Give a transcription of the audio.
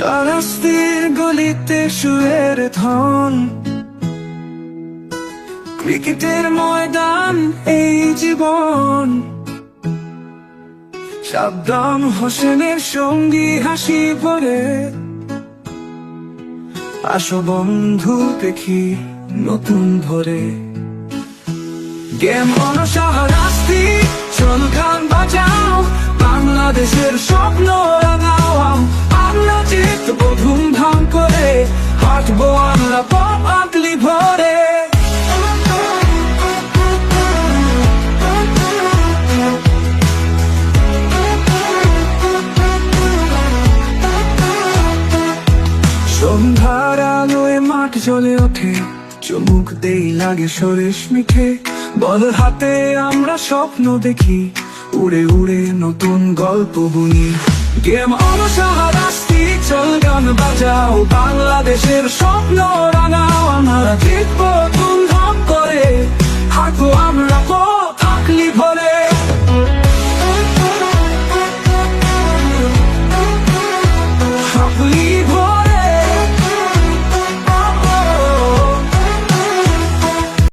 বস্তির গলিতে শুয়ের ধন। ক্রিকেটের ময়দান এই জীবন। সাবধান হোসেনের সঙ্গী হাসি ভরে। আসো বন্ধু দেখি নতুন ভরে। গেম অনসাহারাস্তি চল গান বাজাও, বাংলাদেশের স্বপ্ন। হাঁটবো আমরা পপ আঁকলি ভরে। সন্ধ্যার আলোয় মাঠ জ্বলে ওঠে, চমুক দেই লাগে সরেশ মিঠে। বল হাতে আমরা স্বপ্ন দেখি, উড়ে উড়ে নতুন গল্প বুনি গেম অনসাহারাস্তি চল গান বাজাও বাংলাদেশের জিতবো